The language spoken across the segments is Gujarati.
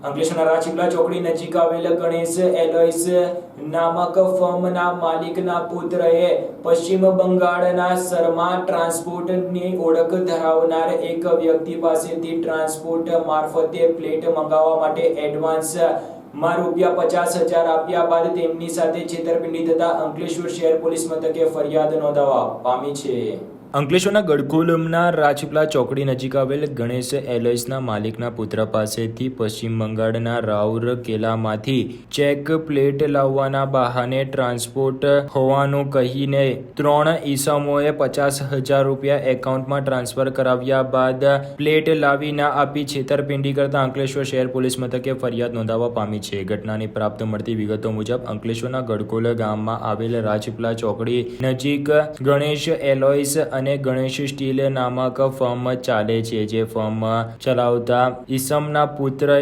અંકલેશ્વરના રાજપીપળા ચોકડી નજીક આવેલ ગણેશ એલોઇસ નામક ફર્મના માલિકના પુત્રએ પશ્ચિમ બંગાળના શર્મા ટ્રાન્સપોર્ટની ઓળખ ધરાવનાર એક વ્યક્તિ પાસેથી ટ્રાન્સપોર્ટ મારફતે પ્લેટ મંગાવવા માટે એડવાન્સમાં રૂપિયા પચાસ હજાર આપ્યા બાદ તેમની સાથે છેતરપિંડી થતા અંકલેશ્વર શહેર પોલીસ મથકે ફરિયાદ નોંધાવવા પામી છે. અંકલેશ્વરના ગડકુલમના રાજપલા ચોકડી નજીક આવેલ ગણેશ એલોઇસના માલિકના પુત્ર પાસેથી પશ્ચિમ બંગાળના રાઉરકેલામાંથી ચેક પ્લેટ લાવવાના બહાને ટ્રાન્સપોર્ટ હોવાનું કહીને ત્રણ ઈસમોએ પચાસ હજાર રૂપિયા એકાઉન્ટમાં ટ્રાન્સફર કરાવ્યા બાદ પ્લેટ લાવી ના આપી છેતરપિંડી કરતા અંકલેશ્વર શહેર પોલીસ મથકે ફરિયાદ નોંધાવવા પામી છે. ઘટનાની પ્રાપ્ત મળતી વિગતો મુજબ અંકલેશ્વરના ગડકોલ ગામમાં આવેલ રાજપલા ચોકડી નજીક ગણેશ એલોયસ અને ગણેશ સ્ટીલ નામક ફર્મ ચાલે છે, જે ફર્મ ચલાવતા ઈસમના પુત્રએ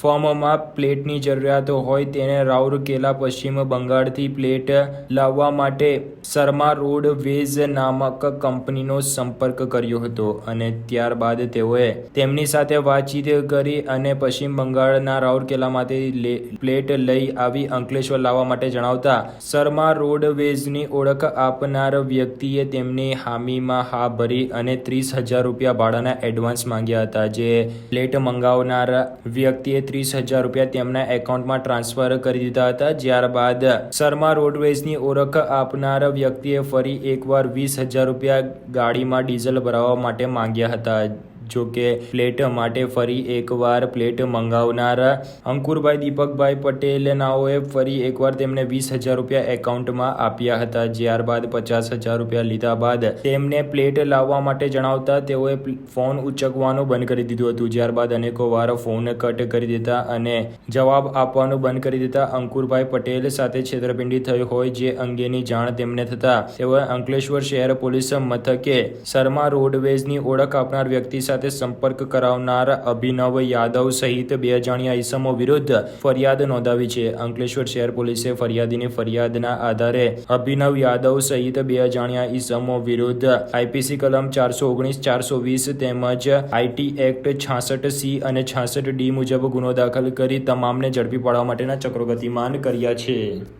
ફર્મમાં પ્લેટની જરૂરિયાત હોય તેને રાઉરકેલા, પશ્ચિમ બંગાળથી પ્લેટ લાવવા માટે શર્મા રોડ વેઝ નામક કંપનીનો સંપર્ક કર્યો હતો અને ત્યારબાદ તેઓએ તેમની સાથે વાતચીત કરી અને પશ્ચિમ બંગાળના રાઉરકેલામાંથી પ્લેટ લઈ આવી અંકલેશ્વર લાવવા માટે જણાવતા શર્મા રોડવેઝની ઓળખ આપનાર વ્યક્તિએ તેમની હામીમાં હા ભરી અને ત્રીસ હજાર રૂપિયા ભાડાના એડવાન્સ માંગ્યા હતા. જે પ્લેટ મંગાવનાર વ્યક્તિએ ત્રીસ હજાર રૂપિયા તેમના એકાઉન્ટમાં ટ્રાન્સફર કરી દીધા હતા. ત્યારબાદ શર્મા રોડવેઝની ઓળખ આપનાર વ્યક્તિએ ફરી એકવાર વીસ હજાર રૂપિયા ગાડીમાં ડીઝલ ભરાવવા માટે માંગ્યા હતા. જો કે પ્લેટ માટે ફરી એકવાર પ્લેટ મંગાવનાર અંકુરભાઈ દીપકભાઈ પટેલનાઓએ ફરી એકવાર તેમને વીસ હજાર રૂપિયા એકાઉન્ટમાં આપ્યા હતા. ત્યારબાદ પચાસ હજાર રૂપિયા લીધા બાદ તેમને પ્લેટ લાવવા માટે જણાવતા તેઓએ ફોન ઉચકવાનું બંધ કરી દીધું હતું. ત્યારબાદ અનેકો વાર ફોન કટ કરી દેતા અને જવાબ આપવાનું બંધ કરી દેતા અંકુરભાઈ પટેલ સાથે છેતરપિંડી થઈ હોય જે અંગેની જાણ તેમને થતા તેઓએ અંકલેશ્વર શહેર પોલીસ મથકે શર્મા રોડવેઝની ઓળખ આપનાર વ્યક્તિ સાથે સંપર્ક કરાવનાર અભિનવ યાદવ સહિત બે અજાણ્યા ઈસમો વિરુદ્ધ ફરિયાદ નોંધાવી છે. અંકલેશ્વર શહેર પોલીસે ફરિયાદીની ફરિયાદના આધારે અભિનવ યાદવ સહિત બે અજાણ્યા ઈસમો વિરુદ્ધ આઈપીસી કલમ ચારસો ઓગણીસ, ચારસો વીસ તેમજ આઈટી એક્ટ છાસઠ સી અને છાસઠ ડી મુજબ ગુનો દાખલ કરી તમામને ઝડપી પાડવા માટેના ચક્રો ગતિમાન કર્યા છે.